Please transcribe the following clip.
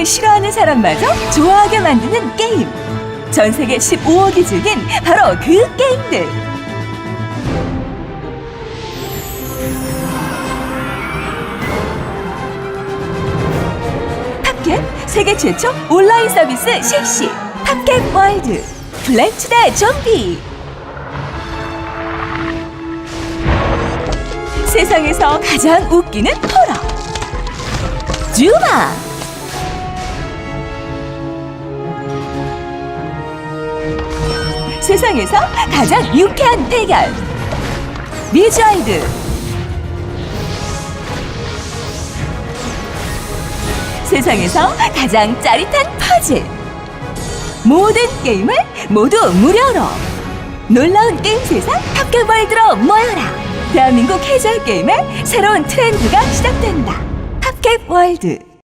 게임을 싫어하는 사람마저 좋아하게 만드는 게임. 전 세계 15억이 즐긴 바로 그 게임들. 탑캡 세계 최초 온라인 서비스 실시. 탑캡 월드. 플랜츠다 좀비. 세상에서 가장 웃기는 호러. 주마. 세상에서 가장 유쾌한 대결. 미주아이드. 세상에서 가장 짜릿한 퍼즐. 모든 게임을 모두 무료로. 놀라운 게임 세상 탑캡월드로 모여라. 대한민국 캐주얼 게임의 새로운 트렌드가 시작된다. 탑캡월드.